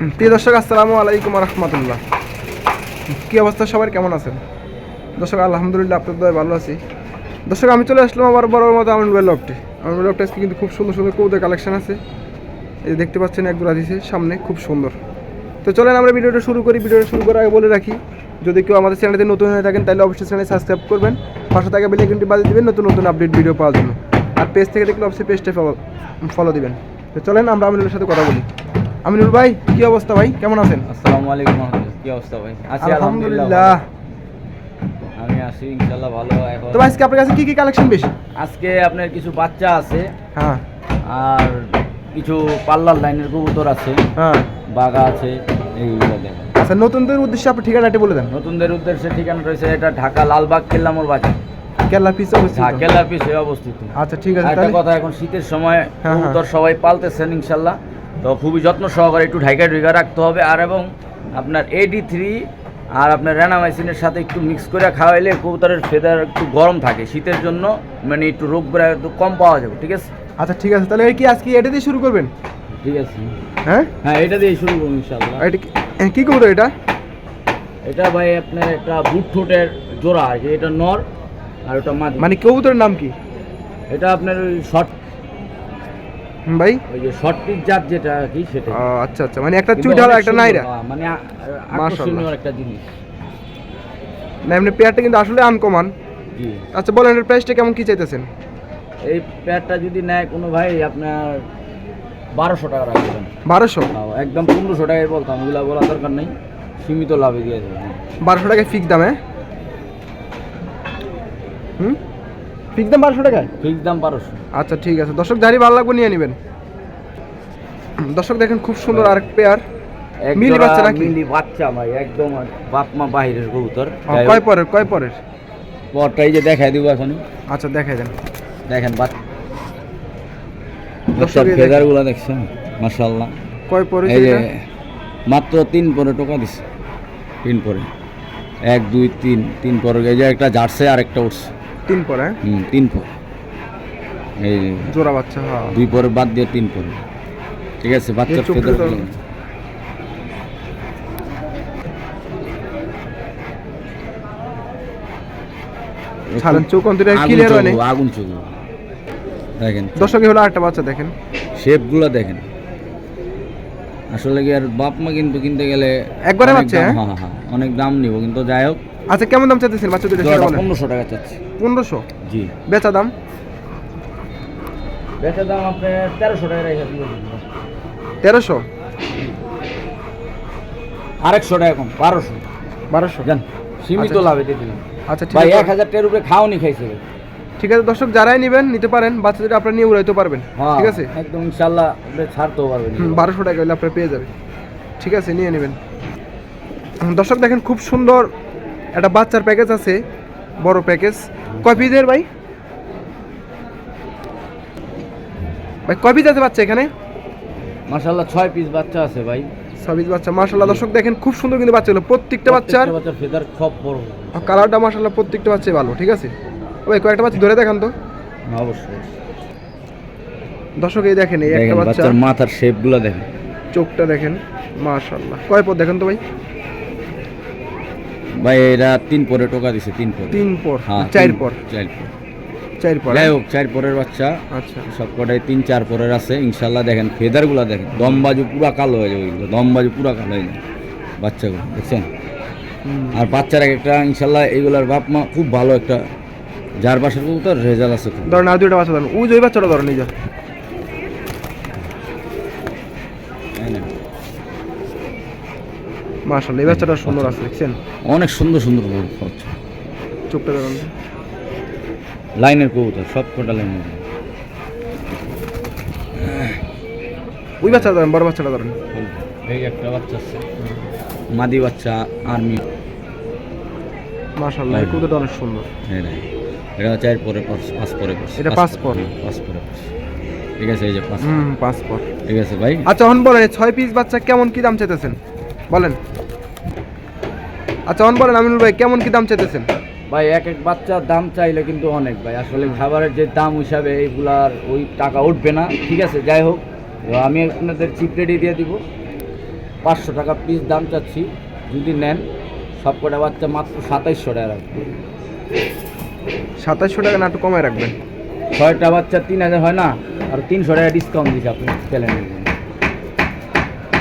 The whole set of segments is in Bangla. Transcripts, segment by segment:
প্রিয় দর্শক, আসসালামু আলাইকুম রহমতুল্লাহ। কী অবস্থা সবার? কেমন আছেন? দর্শক, আলহামদুলিল্লাহ, আপনাদের ভালো আছি। দর্শক, আমি চলে আসলাম আবার বড় মতো আমার লকটে আমার লকটা আজকে কিন্তু খুব সুন্দর সুন্দর কৌদের কালেকশন আছে। এই দেখতে পাচ্ছেন, এক জোড়া দিছে, সামনে খুব সুন্দর। তো চলেন আমরা ভিডিওটা শুরু করি। ভিডিওটা শুরু করার আগে বলে রাখি, যদি কেউ আমাদের চ্যানেলতে নতুন হয়ে থাকেন, তাহলে অবশ্যই চ্যানেল সাবস্ক্রাইব করবেন। পাশে থাকা বেল আইকনটি বাজিয়ে দেবেন, নতুন নতুন আপডেট ভিডিও পাওয়ার জন্য। আর পেজ থেকে দেখলে অবশ্যই পেজটা ফলো ফলো দিবেন। তো চলেন, আমরা আমিনুলের সাথে কথা বলি। আমিনুল ভাই কি অবস্থা ভাই? কেমন আছেন? আসসালামু আলাইকুম কি অবস্থা ভাই? আছি আলহামদুলিল্লাহ। আমি আছি ইনশাআল্লাহ ভালো। এখন তো আজকে আপনার কাছে কি কি কালেকশন বেশি? আজকে আপনার কিছু বাচ্চা আছে। হ্যাঁ। আর কিছু পার্লার লাইনের কবুতর আছে। হ্যাঁ। বাগা আছে এইগুলো দেখেন। আচ্ছা নতুনদের উদ্দেশ্যে আপনি ঠিকানাটি বলে দেন। নতুনদের উদ্দেশ্যে ঠিকানা রয়েছে এটা ঢাকা লালবাগ কেল্লামোর বাজার। কেল্লা পিস অবস্থিত? হ্যাঁ কেল্লার পিছে অবস্থিত। আচ্ছা ঠিক আছে একটা তাহলে কথা এখন শীতের সময় হ্যাঁ। কবুতর সবাই পালতেছেন ইনশাল্লাহ তো খুবই যত্ন সহকারে একটু ঢাকা ঢুকা রাখতে হবে। আর এবং আপনার এডি থ্রি আর আপনার র্যানামাইসিনের সাথে একটু মিক্স করে খাওয়াইলে কবুতরের ফেদার একটু গরম থাকে। শীতের জন্য মানে একটু রোগ বেড়া একটু কম পাওয়া যাবে ঠিক আছে? আচ্ছা ঠিক আছে। তাহলে কি আজকে এটা দিয়ে শুরু করবেন? ঠিক আছে। হ্যাঁ? হ্যাঁ এটা দিয়ে শুরু করুন ইনশাল্লাহ আর এটা কি- করব এটা? এটা ভাই আপনার একটা বুট ঠোঁটের জোড়া আছে এটা নর আর ওটা মাদি। মানে কবুতরের নাম কি? এটা আপনার ওই শর্ট ভাই? ওই যে শর্ট পিস জাত যেটা কি সেটা। আচ্ছা আচ্ছা মানে একটা হলো অনেক একটা নাইরা? হ্যাঁ, মানে। আকর্ষণীয় একটা জিনিস। না এমনি পেয়ারটা কিন্তু আসলে আনকমন জি। আচ্ছা বলেন এর প্রাইসটা কেমন কি চাইতেছেন? এই প্যাডটা যদি নেয় কোনো ভাই আপনার বারোশো টাকা রাখবেন। বারোশো? তাও একদম পনেরোশো টাকায় বলতাম ওগুলা বলা দরকার নেই। সীমিত লাভে দিয়ে দেবেন। বারোশো টাকায় ফিক্স দাম? হ্যাঁ হুম? ফিক্স দাম বারোশো টাকায়? ফিক্স দাম বারোশো। আচ্ছা ঠিক আছে। দর্শক যারই ভালো লাগবে নিয়ে নেবেন। দর্শক দেখেন খুব সুন্দর আরেক পেয়ার মিলি বাচ্চা নাকি? মিলি বাচ্চা ভাই একদম বাপ মা বাহিরের কবুতর। কয় পরের কয় পরের? পরটা এই যে দেখাই দিব এখন আচ্ছা দেখাই দেন। দেখেন বাচ্চা। দর্শক এই দেখছেন? কয় পরে এই যে মাত্র তিন পরে টোকা দিছে। তিন পরে। এক দুই তিন। তিন পরে এই যে একটা জার্সে আর একটা উঠছে তিন পরে? হুম তিন পর। এই জোড়া বাচ্চা হ্যাঁ দুই পরে বাদ দিয়ে তিন পরে। ঠিক আছে বাচ্চার চোখ ফেদার ছাড়েন চোখ অন্তরে ক্লিয়ার আগুন চোখ দেখেন দর্শকে হলো আরেকটা বাচ্চা দেখেন। শেপগুলো দেখেন। আসলে কি আর বাপ মা কিন্তু কিনতে গেলে একবারে বাচ্চা, হ্যাঁ? হ্যাঁ হ্যাঁ অনেক দাম নিব কিন্তু যাই হোক। আচ্ছা কেমন দাম চাইতেছেন বাচ্চা দুটো সেটা বলেন। পনেরোশো টাকা চাচ্ছি। পনেরোশো? জি। বেচা দাম? বেচার দাম আপনার তেরোশো টাকা রেখে দিবেন তেরোশো? আরেকশো টাকা কম বারোশো। বারোশো? জান সীমিত আচ্ছা। লাভে দিয়ে দিবেন আচ্ছা ঠিক ভাই এক আছে হাজার টাকার উপরে খাওয়ানি খাইছে। ভাই। ঠিক আছে দর্শক যারাই নেবেন নিতে পারেন বাচ্চা আপনারা নিয়ে উড়াইতে পারবেন হ্যাঁ ঠিক আছে? একদম ইনশাল্লাহ আপনি ছাড়তেও পারবেন। বারোশো টাকা হলে আপনারা পেয়ে যাবে ঠিক আছে নিয়ে নেবেন। দর্শক দেখেন খুব সুন্দর একটা বাচ্চার প্যাকেজ আছে বড় প্যাকেজ। কয় পিসের ভাই? ভাই কয় পিস আছে বাচ্চা এখানে? মাশাল্লাহ ছয় পিস বাচ্চা আছে ভাই। ছয় পিস বাচ্চা মার্শাল্লাহ দর্শক দেখেন খুব সুন্দর কিন্তু বাচ্চাগুলো প্রত্যেকটা বাচ্চার ফেদার খুব বড়। কালারটা মার্শাল্লাহ প্রত্যেকটা বাচ্চাই ভালো ঠিক আছে? ও কয়েকটা বাচ্চা ধরে দেখান তো। হ্যাঁ, অবশ্যই। দর্শক এই দেখেন এই একটা বাচ্চা। বাচ্চার মাথার শেপগুলো দেখেন। চোখটা দেখেন মার্শাল্লাহ কয় পর দেখেন তো ভাই? ভাই এরা তিন পরে টোকা দিছে তিন পরে তিন পর হ্যাঁ চার পর চার পর চার পর যাই হোক চার পরের বাচ্চা। আচ্ছা। সব কটাই তিন চার পরের আছে ইনশাল্লাহ দেখেন ফেদারগুলো দেখেন দমবাজু পুরা কালো হয়ে যাবে ওইগুলো দমবাজু পুরা কালো হয়ে যাবে বাচ্চাগুলো দেখছেন? আর বাচ্চার এক একটা ইনশাল্লাহ এইগুলার বাপ মা খুব ভালো একটা যার বাসার কবুতর রেজাল্ট আছে ধরেন আর দুইটা বাচ্চা ধরেন ওই যে ওই বাচ্চাটা ধরেন নিজে তাই না? এই বাচ্চাটা সুন্দর আছে দেখছেন? অনেক সুন্দর সুন্দর চোখটা ধরেন লাইনের কবুতর সব কটা লাইনের ওই বাচ্চাটা ধরেন বড় বাচ্চাটা ধরেন। এই একটা বাচ্চা আছে। মাদি বাচ্চা আর্মি। মার্শাল্লাহ এই কুদরটা অনেক সুন্দর। এই নাই। এটা চার পরে পাঁচ- পাঁচ পরে এটা পাঁচ পর। পাঁচ পরে ঠিক আছে এই যে পাঁচ হুম পাসপোর্ট। ঠিক আছে ভাই। আচ্ছা অন বলেন ছয় পিস বাচ্চা কেমন কি দাম চাইতেছেন? বলেন। আচ্ছা অন বলেন আমিনুল ভাই কেমন কি দাম চাইতেছেন? ভাই এক এক বাচ্চার দাম চাইলে কিন্তু অনেক ভাই। আসলে খাবারের যে দাম হিসাবে এইগুলার ওই টাকা উঠবে না। ঠিক আছে যাই হোক। আমি আপনাদের চিপ রেডি দিয়ে দিব। পাঁচশো টাকা পিস দাম চাচ্ছি। যদি নেন সব কটা বাচ্চা মাত্র সাতাইশশো টাকা রাখবে। সাতাশশো টাকা না একটু কমায় রাখবেন ছয়টা বাচ্চা তিন হাজার হয় না? আর তিনশো টাকা ডিসকাউন্ট দিচ্ছে আপনি জন্য।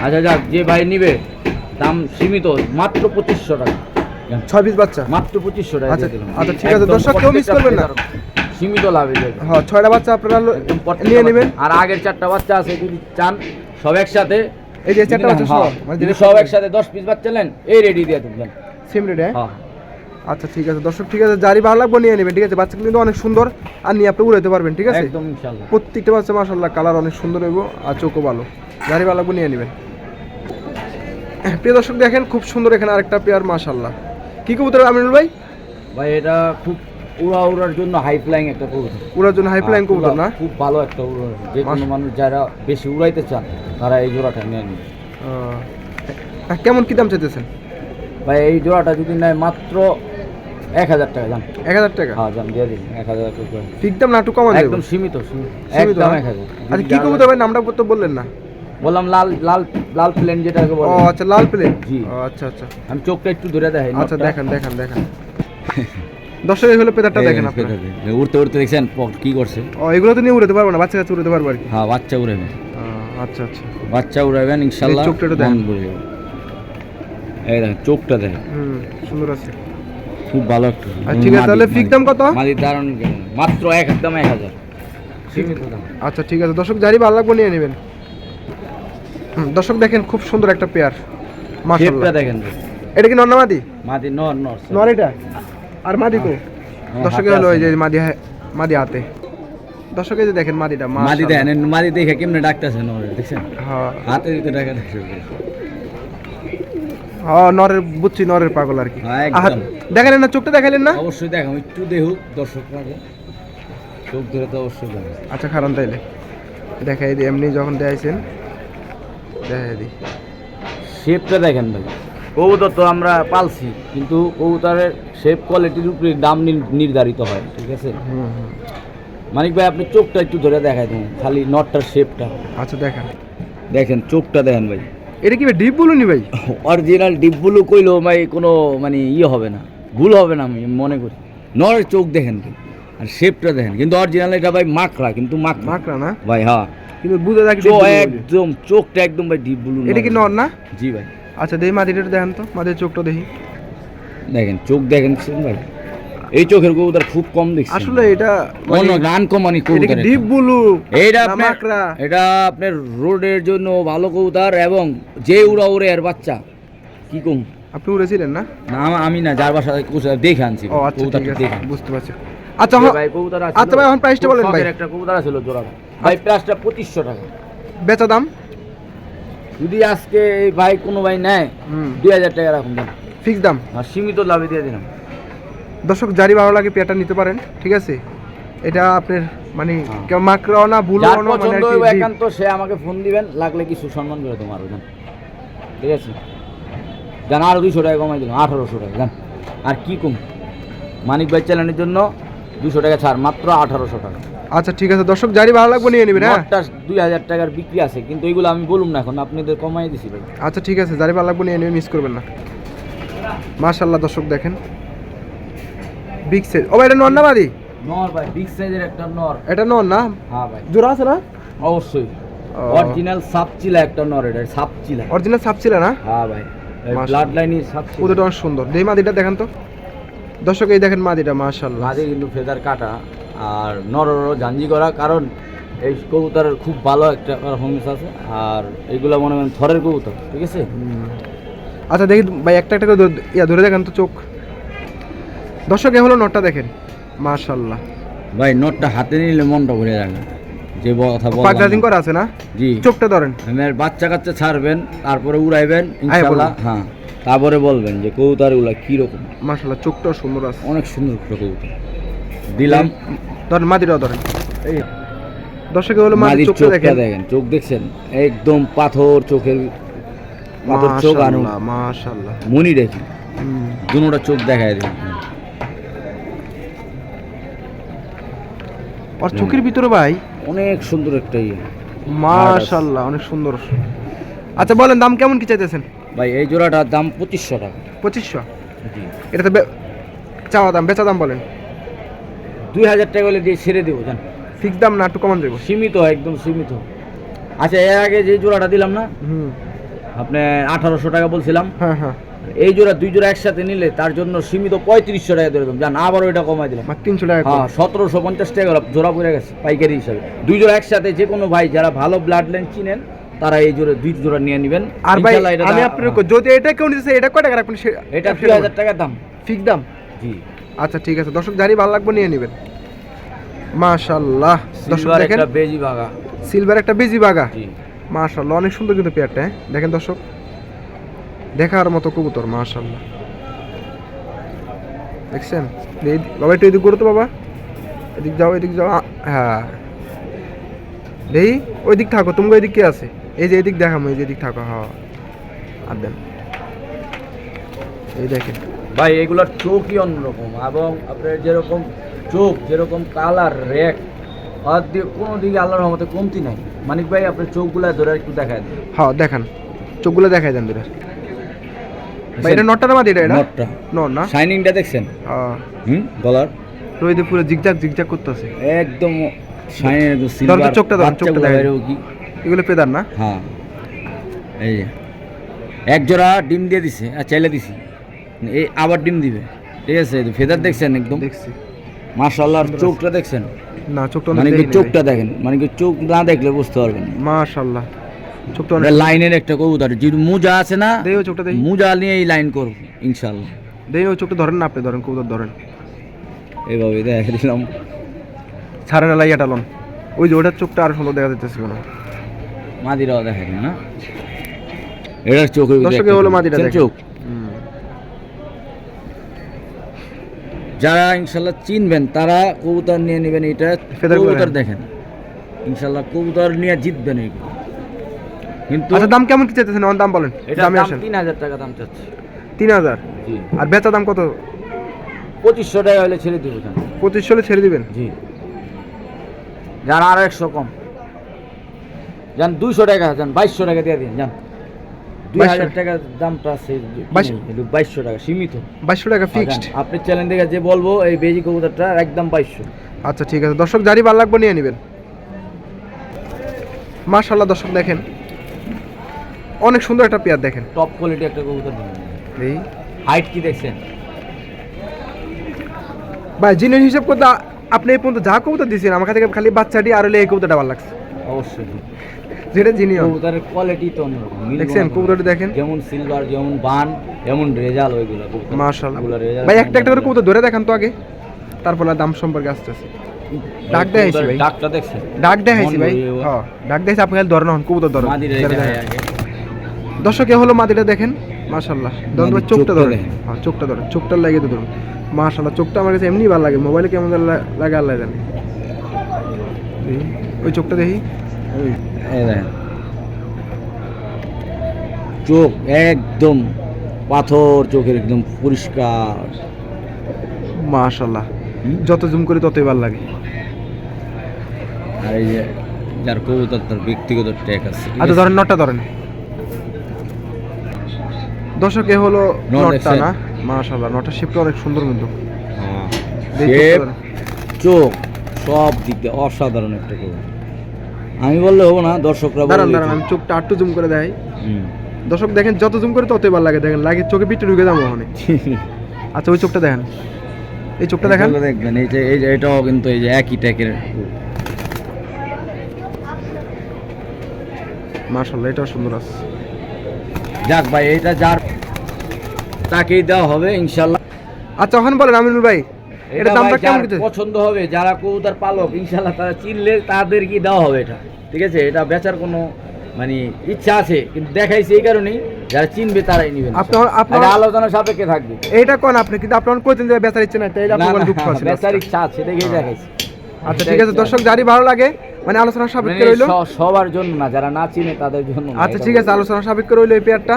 আচ্ছা যাক যে ভাই নিবে দাম সীমিত মাত্র পঁচিশশো টাকা। ছয় পিস বাচ্চা? মাত্র পঁচিশশো টাকা আচ্ছা, আচ্ছা, ঠিক আছে, দর্শক কেউ প্রত্যেকটা করবেন না। সীমিত লাভে হ্যাঁ ছয়টা বাচ্চা আপনারা নিয়ে নেবেন। আর আগের চারটা বাচ্চা আছে যদি চান সব একসাথে। এই যে চারটা বাচ্চা হ্যাঁ, মানে সব একসাথে দশ পিস বাচ্চা নেন এই রেডি দিয়ে দেবেন। সেম রেট হ্যাঁ? হ্যাঁ। আচ্ছা ঠিক আছে। দর্শক ঠিক আছে জারি ভালো লাগবে নিয়ে নেবেন ঠিক আছে? বাচ্চা কিন্তু অনেক সুন্দর আর নিয়ে আপনি উড়াইতে পারবেন ঠিক আছে? একদম প্রত্যেকটা বাচ্চা মাসাল্লাহ কালার অনেক সুন্দর হইব আর চোখও ভালো। জারি ভালো লাগবে নিয়ে নেবেন। প্রিয় দর্শক দেখেন খুব সুন্দর এখানে আরেকটা পেয়ার মাসাল্লাহ কি কবুতর আমিনুল ভাই? ভাই এটা খুব উড়া উড়ার জন্য হাই ফ্লাইং একটা কবুতর। উড়ার জন্য হাই ফ্লাইং হ্যাঁ, কবুতর না? খুব ভালো একটা উড়া। যে কোনো মানুষ যারা বেশি উড়াইতে চান তারা এই জোড়াটা নেন আহ, কেমন কি দাম চাইতেছেন? ভাই এই জোড়াটা যদি নেয় মাত্র এক হাজার টাকা জান। এক হাজার টাকা? হ্যাঁ জান দিয়ে দিন এক হাজার টাকা ঠিক দাম না একটু কমান একদম সীমিত সীমিত হ্যাঁ? এক হাজার। আচ্ছা কি কবুতর ভাই? নামটা তো বললেন না। বললাম লাল লাল লাল প্লেন যেটাকে ও আচ্ছা লাল প্লেট জি। আচ্ছা আচ্ছা। আমি চোখটা একটু ধরে দেখাই আচ্ছা। দেখেন দেখেন দেখেন। দর্শক হলো পেতারটা এই দেখেন যে আপনারা। উড়তে উড়তে দেখছেন কি করছে? ও এগুলো তো নিয়ে উড়াতে পারব না বাচ্চা কাছে উড়াতে পারব আর কি। হ্যাঁ বাচ্চা উড়াবেন আচ্ছা আচ্ছা। বাচ্চা উড়াবেন ইনশাল্লাহ চোখটা একটু দেখান। এই দেখেন চোখটা দেখেন। হুম সুন্দর আছে। খুব ভালো একটা ঠিক আছে, তাহলে মাদি- ফিক দাম কত? মাদির দারুণ মাত্র এক একদম এক হাজার। আচ্ছা ঠিক আছে। দর্শক জারি ভালো লাগবে নিয়ে নেবেন। দর্শক দেখেন খুব সুন্দর একটা পেয়ার মাশাআল্লাহ। দেখেন এটা কি নন্নামাদি মাদি? নর নর নর এটা? আর মাদি তো হ্যাঁ, দর্শকে হাতে হলো ওই যে মাদি হ্যাঁ- মাদি হাতে। দর্শকে যে দেখেন মাদিটা মাদি। দেখেন মাদি দেখে কেমনে ডাকতেছে নর দেখছেন? হ্যাঁ। হাতে দিতে ডাকা দেখছে হ্যাঁ নরের বুঝছি নরের পাগল আর কি। হ্যাঁ, দেখালেন না চোখটা দেখালেন না? অবশ্যই দেখাম একটু দেখুক দর্শক আগে চোখ ধরে তো অবশ্যই দেখাম আচ্ছা খারান তাইলে। দেখাই দিই এমনি যখন দেখাইছেন দেখাই দিই শেপটা দেখেন ভাই। কবুতর তো আমরা পালছি কিন্তু কবুতরের শেপ কোয়ালিটির উপরে দাম নির- নির্ধারিত হয় ঠিক আছে? মানিক ভাই আপনি চোখটা একটু ধরে দেখাই দেন খালি নটটার শেপটা আচ্ছা দেখেন। দেখেন চোখটা দেখেন ভাই। এটা কি ডিপ বলুনি ভাই? অরিজিনাল ডিপগুলো কইলো ভাই কোনো মানে ইয়ে হবে না ভুল হবে না আমি মনে করি। নরের চোখ দেখেন কি আর শেপটা দেখেন কিন্তু অরিজিনাল এটা ভাই মাকড়া কিন্তু মাকড়া মাকড়া না? ভাই হ্যাঁ। কিন্তু বুঝে থাকি একদম চোখটা একদম ভাই ডিপ ব্লু এটা কি নর না? জি ভাই। আচ্ছা দেখি মাদিটা দেখেন তো মাদির চোখটা দেখি। দেখেন চোখ দেখেন ভাই। এই চোখের কবুতর খুব কম দেখছি। আসলে এটা অন্য গান কমানি এটা কবুতর ডিপ ব্লু এইটা না আপনার এটা আপনার রোডের জন্য ভালো কবুতর এবং যে উড়া উড়ে এর বাচ্চা। কি কম? আপনি উড়েছিলেন না? না আমি না যার বাসা দেখে আনছি। ও আচ্ছা ঠিক আছে বুঝতে পারছি। আচ্ছা ভাই কবুতর আছে আচ্ছা ভাই, এখন price টা বলেন ভাই। একটা কবুতর ছিল জোড়া ভাই প্রাইসটা পঁচিশশো টাকা। বেচা দাম? যদি আজকে এই ভাই কোনো ভাই নেয় হুম। দুই হাজার টাকা রাখুন দেন। ফিক্স দাম? আর সীমিত লাভে দিয়ে দিলাম। দর্শক জারি ভালো লাগে পেয়ারটা নিতে পারেন ঠিক আছে? এটা আপনার মানে হ্যাঁ। কেউ মাকড়াও না ভুলও না মানে একান্ত সে আমাকে ফোন দিবেন লাগলে কিছু সম্মান করে তোমার জান। ঠিক আছে? জান আরও দুইশো টাকা কমাই দিলাম আঠারোশো টাকা জান। আর কি কম? মানিক ভাই চ্যানেলের জন্য দুশো টাকা ছাড় মাত্র আঠারোশো টাকা। আচ্ছা ঠিক আছে দর্শক জারি ভালো লাগবে নিয়ে নেবেন হ্যাঁ? দুই হাজার টাকার বিক্রি আছে কিন্তু এগুলো আমি বলুম না এখন আপনাদের কমাই দিছি ভাই। আচ্ছা ঠিক আছে জারি ভালো লাগবে নিয়ে নেবেন মিস করবেন না। মাশাল্লাহ দর্শক দেখেন। বিগ সাইজ ও ভাই এটা নর না মাদি নর ভাই বিগ সাইজের একটা নর। এটা নর না? হ্যাঁ ভাই। জোড়া আছে না? অবশ্যই। অরিজিনাল সাপচিলা একটা নর এটা সাপচিলা। অরিজিনাল সাপ ছিল না? হ্যাঁ ভাই। মাশাআল্লাহ। ব্লাড লাইনই সাপচিলা। ওদেরটা অনেক সুন্দর। দেই মাদিটা দেখেন তো। দর্শক এই দেখেন মাদিটা মাশাল্লাহ। মাঝে কিন্তু ফেদার কাটা। আর নররও জাঞ্জি করা কারণ এই কবুতরের খুব ভালো একটা পারফরমেন্স আছে। আর এগুলো মনে করেন থরের কবুতর ঠিক আছে? আচ্ছা দেখি ভাই একটা একটা করে ইয়া ধরে দেখেন তো চোখ। দর্শক এ হলো নটটা দেখেন। মাশাল্লাহ। ভাই নটটা হাতে নিলে মনটা ভরে যাবে যে ব- কথা বললাম পাগলাজিং করা আছে না? জি। চোখটা ধরেন। আমার বাচ্চা কাচ্চা ছাড়বেন তারপরে উড়াইবেন ইনশাল্লাহ বলুন। হ্যাঁ। তারপরে বলবেন যে কবুতরগুলো কীরকম। মাশাল্লাহ চোখটাও সুন্দর আছে। অনেক সুন্দর কবুতর। দিলাম। ধরেন মাদিটাও ধরেন। এই দর্শক হলো মাদির চোখটা চোখটা দেখেন। দেখেন চোখ দেখছেন? একদম পাথর চোখের পাথর চোখ আর মাশাল্লাহ মাশাল্লাহ। মনি দেখি। দুনোটা চোখ দেখায় দিন। আর চোখের ভিতরে ভাই? অনেক সুন্দর একটা ইয়ে। মাশাল্লাহ অনেক সুন্দর। আচ্ছা বলেন দাম কেমন কি চাইতেছেন? ভাই এই জোড়াটার দাম পঁচিশশো টাকা। পঁচিশশো? জি। এটা তো চাওয়া দাম বেচা দাম বলেন। দুই হাজার টাকা হলে দিয়ে ছেড়ে দেবো জান। ঠিক দাম না একটু কমান দেবো। সীমিত একদম সীমিত। আচ্ছা এর আগে যে জোড়াটা দিলাম না হুম। আপনি আঠারোশো টাকা বলছিলাম। হ্যাঁ হ্যাঁ। এই জোড়া দুই জোড়া একসাথে নিলে তার জন্য সীমিত পঁয়ত্রিশশো টাকা ধরে দেবো জান আবার ওইটা কমাই দিলাম। তিনশো টাকা হ্যাঁ সতেরোশো পঞ্চাশ টাকা জোড়া পড়ে গেছে পাইকারি হিসাবে। দুই জোড়া একসাথে যে কোনো ভাই যারা ভালো ব্লাড লাইন চিনেন তারা এই জোড়া দুই জোড়া নিয়ে নেবেন। আর ভাই এটা আমি আপনার যদি এটা কেউ নিতে এটা কয় টাকা রাখবেন এটা দুই হাজার টাকার দাম। ফিক্স দাম? জি। আচ্ছা ঠিক আছে। দর্শক জারি ভালো লাগবে নিয়ে নেবেন। মাশাল্লাহ। দর্শক দেখেন। একটা বেজি বাগা। সিলভার একটা বেজি বাগা। জি। মাশাল্লাহ অনেক সুন্দর কিন্তু পেয়ারটা হ্যাঁ? দেখেন দর্শক। দেখার মতো কবুতর মাশাল্লাহ দেখছেন? বাবা একটু এদিক করো তো বাবা। এদিক যাও এদিক যাও। হ্যাঁ। দেই ওই দিক থাকো তুমি ওই দিক কে আছে? এই যে এদিক দেখাম এই যে এদিক থাকো হ্যাঁ। আর দেন। এই দেখেন। ভাই এগুলোর চোখই অন্যরকম এবং আপনার যেরকম চোখ যেরকম কালার রেক আর দিয়ে কোনো দিকে আল্লাহর রহমতে কমতি নাই। মানিক ভাই আপনার চোখগুলা ধরে একটু দেখায় দেন। হ্যাঁ দেখান। চোখগুলো দেখাই দেন ভাই এটা নটটা না মাদি এটা? নটটা। নট না? শাইনিংটা দেখছেন? হুম? গলার? পুরো জিগজাগ জিগজাগ করতেছে। একদম শাইন একদম সিলভার চোখটা ধর, চোখটা দেখাই। কি? এগুলো পেদার না? হ্যাঁ। এই এক জোড়া ডিম দিয়ে দিছে আর চাইলে দিছি। এই আবার ডিম দিবে। ঠিক আছে ফেদার দেখছেন একদম? দেখছি। মাশাআল্লাহ চোখটা দেখছেন? না চোখটা মানে কি চোখটা দেখেন? মানে কি চোখ না দেখলে বুঝতে পারবেন। মাশাআল্লাহ। লাইনের একটা কবুতর যে মুজা আছে না দেই ওই চোখটা দেই মুজা নিয়ে এই লাইন করব ইনশাআল্লাহ। দেই ওই চোখটা ধরেন না আপনি ধরেন কবুতর ধরেন। এইভাবে দেখে দিলাম। ছাড়ে না লাইয়াটা লন। ওই যে ওটার চোখটা আর সুন্দর দেখা যাচ্ছে কেন। মাদিরাও দেখা যায় না? এটার চোখ দর্শকে হলো দেখেন। চোখ। যারা ইনশাল্লাহ চিনবেন তারা কবুতর নিয়ে নেবেন এটা কবুতর দেখেন। দেখেন। ইনশাল্লাহ কবুতর নিয়ে জিতবেন এইগুলো কিন্তু আচ্ছা দাম কেমন কি চাইতেছেন? আমার দাম বলেন এটা দামে আসেন। তিন হাজার টাকা দাম চাচ্ছে। তিন হাজার? জি। আর বেচা দাম কত? পঁচিশশো টাকা হলে ছেড়ে দেবো পঁচিশশো হলে ছেড়ে দিবেন? জি। যান আর একশো কম। যান দুইশো টাকা যান বাইশশো টাকা দিয়ে দিন যান। দুই 2200 হাজার টাকার দামটা আছে বাইশ- বাইশশো টাকা সীমিত। বাইশশো টাকা ফিক্সড আপনি চ্যালেঞ্জ দেখে যে বলব এই বেজি কবুতরটা একদম বাইশশো। আচ্ছা ঠিক আছে। দর্শক জারি ভালো লাগবে নিয়ে নেবেন। মাশাল্লাহ দর্শক দেখেন। অনেক সুন্দর একটা পেয়ার দেখেন। টপ কোয়ালিটি একটা কবুতর এই। হাইট কি দেখছেন? ভাই জিনের হিসাব করতে আপনি এই পর্যন্ত যা কবুতর দিয়েছেন আমার কাছে খালি বাচ্চাটি আর হলে এই কবুতরটা ভালো লাগছে। অবশ্যই। যেটা জিনি কবুতরের কোয়ালিটি তো অন্যরকম দেখছেন কবুতরটা দেখেন। যেমন সিলভার যেমন বান যেমন রেজাল ওইগুলো রেজাল্ট ভাই একটা একটা করে কবুতর ধরে দেখান তো আগে। তারপর আর দাম সম্পর্কে আসতে আসি ডাক কবুতরের ভাই। ডাকটা দেখছেন? ডাক দেখাইছি ভাই। হ্যাঁ ডাক দেখাইছি আপনি খালি ধরেন হন কবুতর ধরেন। আগে। দর্শক এ হলো মাদিটা দেখেন মাশাল্লাহ ধরুন চোখটা ধরেন। হ্যাঁ চোখটা ধরেন চোখটা লাগিয়ে ধরুন। মাশাল্লাহ চোখটা আমার কাছে এমনি ভালো লাগে। মোবাইলে কেমন লাগে আল্লাহ জানে। ওই চোখটা দেখি। চোখ একদম পাথর চোখের একদম পরিষ্কার। মাশাল্লাহ যত জুম করি ততই ভালো লাগে। আর এই যে যার কবুতর তার ব্যক্তিগত ট্যাগ আছে। আচ্ছা? ধরেন নটটা ধরেন। দর্শক এ হলো নট নটটা? না? মাশাল্লাহ নটটা শেপটা অনেক সুন্দর কিন্তু। হ্যাঁ। শেপ, চোখ সব দিক দিয়ে অসাধারণ একটা কবুতর আমি বললে হব না দর্শকরা দাঁড়ান দাঁড়ান আমি চোখটা আটটু জুম করে দেয় দর্শক দেখেন যত জুম করে ততই ভালো লাগে দেখেন লাগে চোখে পিঠে ঢুকে যাব ওখানে আচ্ছা ওই চোখটা দেখেন। এই চোখটা দেখেন। দেখবেন এই যে এই যে এটাও কিন্তু এই যে একই ট্যাগের মাশাল্লাহ এটাও সুন্দর আছে। যাক ভাই এটা যার তাকেই দেওয়া হবে ইনশাল্লাহ। আচ্ছা ওখানে বলেন আমিনুল ভাই এটা এটা দামটা কেমন কিছু পছন্দ হবে যারা কবুতর পালক ইনশাল্লাহ তারা চিনলে তাদের কি দেওয়া হবে এটা। ঠিক আছে? এটা বেচার কোনো মানে ইচ্ছা আছে কিন্তু দেখাইছে এই কারণেই যারা চিনবে তারাই নিবেন আপনার- আপনার- আলোচনা সাপেক্ষে থাকবে। এটা কোন আপনি? কিন্তু আপনার কইতেন যে বেচার ইচ্ছে তাই না, আপনার দুঃখ আছে। বেচার ইচ্ছা আছে দেখেই হ্যাঁ। দেখাইছে। আচ্ছা ঠিক আছে দর্শক জারি ভালো লাগে মানে আলোচনা সাপেক্ষে মানে রইল। সবার জন্য না যারা না চিনে তাদের জন্য আচ্ছা ঠিক আছে আলোচনা সাপেক্ষে রইল এই পেয়ারটা।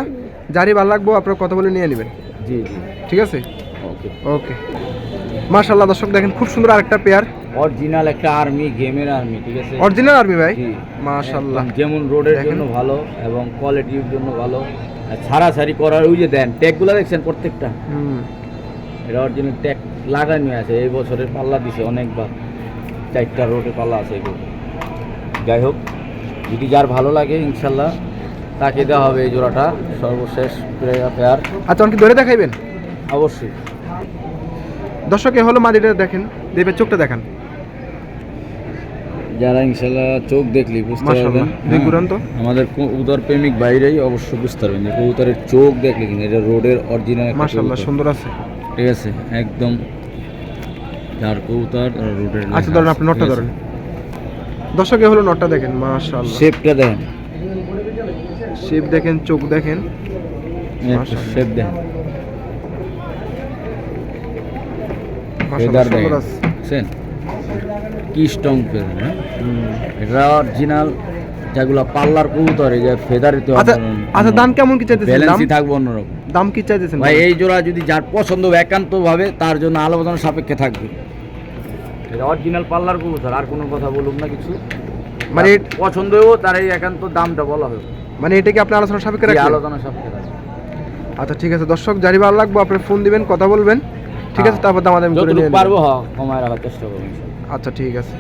জারি ভালো লাগবো আপনার কথা বলে নিয়ে নেবেন। জি জি। ঠিক আছে? ওকে। ওকে। মাশাল্লাহ দর্শক দেখেন খুব সুন্দর আরেকটা পেয়ার। অরিজিনাল একটা আর্মি গেমের আর্মি ঠিক আছে? অরিজিনাল আর্মি ভাই? জি। মাশাআল্লাহ। যেমন রোডের জন্য ভালো এবং কোয়ালিটির জন্য ভালো। ছাড়াছাড়ি করার ওই যে দেন ট্যাগগুলো দেখছেন প্রত্যেকটা? হুম। এটা অরিজিনাল ট্যাগ লাগানো আছে এই বছরের পাল্লা দিছে অনেকবার। চারটা রোডে পাল্লা আছে এগুলো। যাই হোক যদি যার ভালো লাগে ইনশাল্লাহ তাকে দেওয়া হবে এই জোড়াটা। সর্বশেষ ফেয়ার আচ্ছা অনেক ধরে দেখাইবেন? অবশ্যই। দর্শক হলো মাদিটা দেখেন দেবের চোখটা দেখান। যারা ইনশাল্লাহ চোখ দেখলি বুঝতে পারবেন হ্যাঁ, আমাদের কবুতর প্রেমিক বাইরেই অবশ্য বুঝতে পারবেন যে কবুতরের চোখ দেখলে কিন্তু এটা রোডের অরিজিনাল মাশাআল্লাহ সুন্দর আছে। ঠিক আছে একদম যার কবুতর রোডের আচ্ছা ধরেন আপনি নটটা ধরেন। দর্শক হলো নটটা দেখেন মাশাআল্লাহ। শেপটা দেখেন। শেপ দেখেন চোখ দেখেন। শেপ দেখেন। ফেদার কি স্ট্রং ফেদার হ্যাঁ? এটা অরিজিনাল যেগুলো পাল্লার কবুতর এই যে ফেদারিতে আচ্ছা আচ্ছা দাম কেমন কি চাইতেছেন? ব্যালেন্সই থাকবে অন্যরকম। দাম কি চাইতেছেন ভাই এই জোড়া যদি যার পছন্দ একান্ত ভাবে তার জন্য আলোচনা সাপেক্ষে থাকবে। এটা পার্লার পাল্লার কবুতর আর কোনো কথা বলুক না কিছু। মানে পছন্দ হয়েও তার এই একান্ত দামটা বলা হবে মানে এটা কি আপনি আলোচনা সাপেক্ষে রাখবেন আলোচনা সাপেক্ষে রাখবেন আচ্ছা ঠিক আছে। দর্শক জারি ভালো লাগবে আপনি ফোন দিবেন কথা বলবেন। ঠিক আছে হ্যাঁ। তারপর দাম আমি করে নিয়ে পারব হ্যাঁ কমায় রাখার চেষ্টা করব আচ্ছা ঠিক আছে।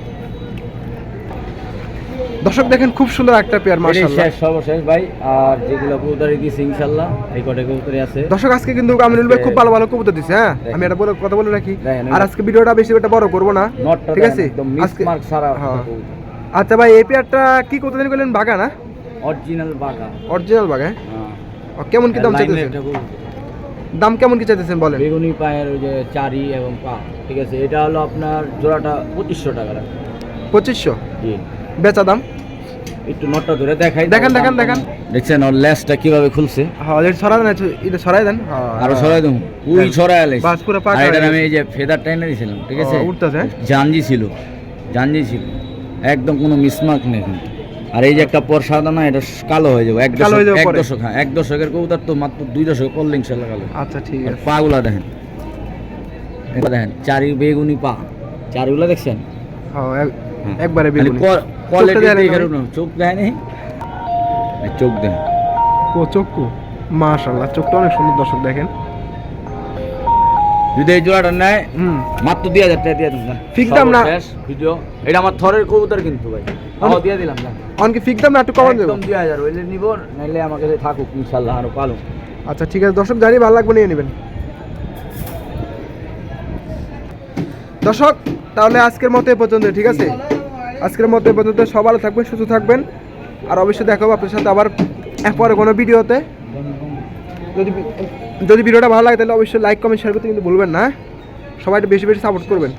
দর্শক দেখেন খুব সুন্দর একটা পেয়ার মাশাআল্লাহ। শেষ সর্বশেষ ভাই। আর যেগুলো কবুতরি দিয়েছি ইনশাল্লাহ এই কটা কবুতরি আছে। দর্শক আজকে কিন্তু আমিনুল ভাই খুব ভালো ভালো কবুতর দিছে হ্যাঁ? আমি এটা বলে কথা বলে রাখি। আর আজকে ভিডিওটা বেশি একটা বড় করব না ঠিক আছে? একদম আজকে ছাড়া হ্যাঁ। আচ্ছা ভাই এই পেয়ারটা কি কত দিন করলেন বাগা না? অরিজিনাল বাঘা। অরিজিনাল বাগা হ্যাঁ? হ্যাঁ। কেমন কি দাম চাইতেছেন? দাম কেমন কি চাইতেছেন বলেন? বেগুনি পায়ের ওই যে চারি এবং পা ঠিক আছে? এটা হলো আপনার জোড়াটা পঁচিশশো টাকা। পঁচিশশো? জি। বেচা দাম? একটু নটটা ধরে দেখাই। দেখান, দেখান, দেখান। দেখছেন ওর লেসটা কীভাবে খুলছে? হ্যাঁ এটা সরাই দেন এটা সরাই দেন। হ্যাঁ, আরও হ্যাঁ। সরাই উই হ্যাঁ। ছড়াই আলাইছে বাস পুরো পাকা আর আমি এই যে ফেদার টাইনে দিয়েছিলাম ঠিক আছে? ও, উঠতেছে? জাঞ্জি ছিল জাঞ্জি ছিল। একদম কোনো মিসমার্ক নেই কিন্তু আর এই যে একটা পর সাদা না এটা কালো হয়ে যাবে এক কালো দশক হয়ে যাবে এক দশক হ্যাঁ এক দশকের কবুতর তো মাত্র দুই দশক করলে ইনশাল্লাহ কালো আচ্ছা ঠিক আছে। পাগুলা দেখেন। দেখেন চারি বেগুনি পা। চারিগুলা দেখছেন? হ্যাঁ হ্যাঁ। একবারে বেগুনি। চোখ দেয় ও চক্ষু চোখটা অনেক সুন্দর দর্শক দেখেন। যদি এই জোড়াটা নেয় মাত্র দুই হাজার টাকা দিয়ে দিন Fix দাম না? ভিডিও। এটা আমার থরের কবুতর কিন্তু ভাই। তাও দিয়ে দিলাম না। অনকে ফিক্স দাম না একটু কমান দেবো? দুই হাজার হইলে নিব নাইলে আমাকে থাকুক ইনশাল্লাহ আরও পালুক। আচ্ছা ঠিক আছে দর্শক জানি ভালো লাগবে নিয়ে নেবেন। দর্শক তাহলে আজকের মতো এ পর্যন্ত ঠিক আছে? আজকের মতো এ পর্যন্ত সব ভালো থাকবেন, সুস্থ থাকবেন। আর অবশ্যই দেখাবো আপনার সাথে আবার পরে কোনো ভিডিওতে। যদি যদি ভিডিওটা ভালো লাগে তাহলে অবশ্যই লাইক কমেন্ট শেয়ার করতে কিন্তু ভুলবেন না। সবাই বেশি বেশি সাপোর্ট করবেন।